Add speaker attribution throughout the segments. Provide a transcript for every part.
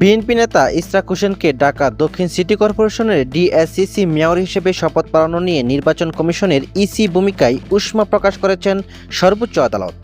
Speaker 1: BNP নেতা ইসরাক হোসেনকে ঢাকা দক্ষিণ সিটি কর্পোরেশনের ডিএসসিসি মেয়র হিসেবে শপথ পালন নিয়ে নির্বাচন কমিশনের ইসি ভূমিকায় উষ্মা প্রকাশ করেছেন সর্বোচ্চ আদালত।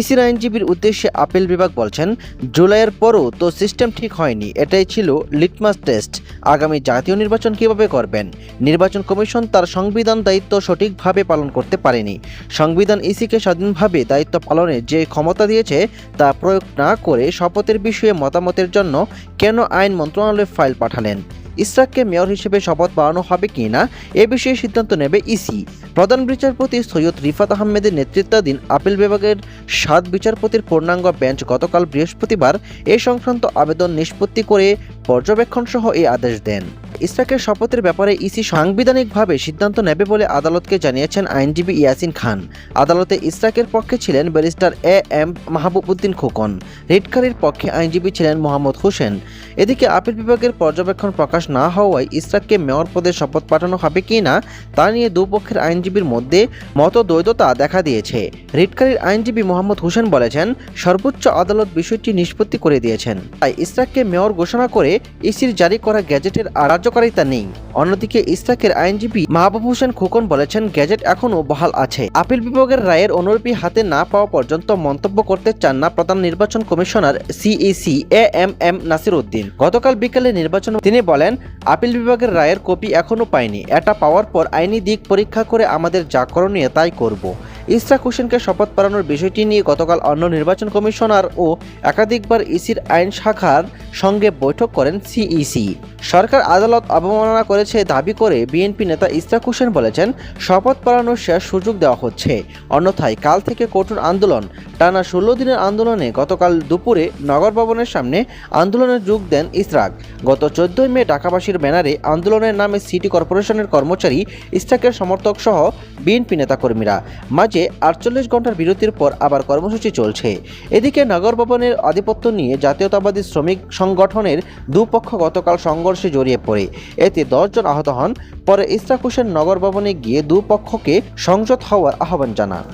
Speaker 1: ইসির আইনজীবীর উদ্দেশ্যে আপিল বিভাগ বলছেন, জুলাইয়ের পরও তো সিস্টেম ঠিক হয়নি। এটাই ছিল লিটমাস টেস্ট। আগামী জাতীয় নির্বাচন কীভাবে করবেন? নির্বাচন কমিশন তার সংবিধান দায়িত্ব সঠিকভাবে পালন করতে পারেনি। সংবিধান ইসিকে স্বাধীনভাবে দায়িত্ব পালনের যে ক্ষমতা দিয়েছে তা প্রয়োগ না করে শপথের বিষয়ে মতামতের জন্য কেন আইন মন্ত্রণালয়ে ফাইল পাঠালেন? ইসরাককে মেয়র হিসেবে শপথ পাওয়ানো হবে কি না? এ বিষয়ে সিদ্ধান্ত নেবে ইসি। প্রধান বিচারপতি সৈয়দ রিফাত আহমেদের নেতৃত্বাধীন আপিল বিভাগের সাত বিচারপতির পূর্ণাঙ্গ বেঞ্চ গতকাল বৃহস্পতিবার এ সংক্রান্ত আবেদন নিষ্পত্তি করে পর্যবেক্ষণ সহ এই আদেশ দেন। ইসরাকের শপথের ব্যাপারে ইসি সাংবিধানিকভাবে সিদ্ধান্ত নেবে বলে আদালতকে জানিয়েছেন আইনজীবী ইয়াসিন খান। আদালতে ইসরাকের পক্ষে ছিলেন barrister A M Mahbubuddin Khokon. রিটকারীর পক্ষে আইনজীবী ছিলেন মোহাম্মদ হোসেন। এদিকে আপিল বিভাগের পর্যবেক্ষণ প্রকাশ না হওয়ায় ইসরাককে মেয়র পদে শপথ পাঠানো হবে কি না, তা নিয়ে দুপক্ষের আইনজীবীর মধ্যে মতদ্বৈধতা দেখা দিয়েছে। রিটকারীর আইনজীবী মোহাম্মদ হোসেন বলেছেন, সর্বোচ্চ আদালত বিষয়টি নিষ্পত্তি করে দিয়েছেন। তাই ইসরাককে মেয়র ঘোষণা করে ইসির জারি করা গ্যাজেটের আর কার্যকারিতা নেই। অন্যদিকে ইসরাকের আইনজীবী মাহবুব হোসেন খোকন বলেছেন, গ্যাজেট এখনও বহাল আছে। আপিল বিভাগের রায়ের অনুরূপী হাতে না পাওয়া পর্যন্ত মন্তব্য করতে চান না প্রধান নির্বাচন commissioner CEC A M M Nasir Uddin গতকাল বিকেলে নির্বাচন তিনি বলেন, আপিল বিভাগের রায়ের কপি এখনও পায়নি এটা পাওয়ার পর আইনি দিক পরীক্ষা করে আমাদের যা করণীয় তাই করব। ইসরাক হোসেনকে শপথ পালানোর বিষয়টি নিয়ে গতকাল অন্য নির্বাচন কমিশনার ও একাধিকবার ইসির আইন শাখার সঙ্গে বৈঠক করেন সিইসি। সরকার আদালত অবমাননা করেছে দাবি করে বিএনপি নেতা ইসরাক হোসেন বলেছেন, শপথ পালানোর শেষ সুযোগ দেওয়া হচ্ছে। অন্যথায় কাল থেকে কঠোর আন্দোলন। টানা ষোলো দিনের আন্দোলনে গতকাল দুপুরে নগর ভবনের সামনে আন্দোলনে যোগ দেন ইসরাক। গত চোদ্দই মে ঢাকাবাসীর ব্যানারে আন্দোলনের নামে সিটি কর্পোরেশনের কর্মচারী ইসরাকের সমর্থক সহ বিএনপি নেতাকর্মীরা। মাঝে আটচল্লিশ ঘণ্টার বিরতির পর আবার কর্মসূচি চলছে। এদিকে নগর ভবনের আধিপত্য নিয়ে জাতীয়তাবাদী শ্রমিক সংগঠনের দুপক্ষ গতকাল সংঘর্ষে জড়িয়ে পড়ে। এতে দশজন আহত হন। পরে ইসরাক হোসেন নগর ভবনে গিয়ে দুপক্ষকে সংযত হওয়ার আহ্বান জানান।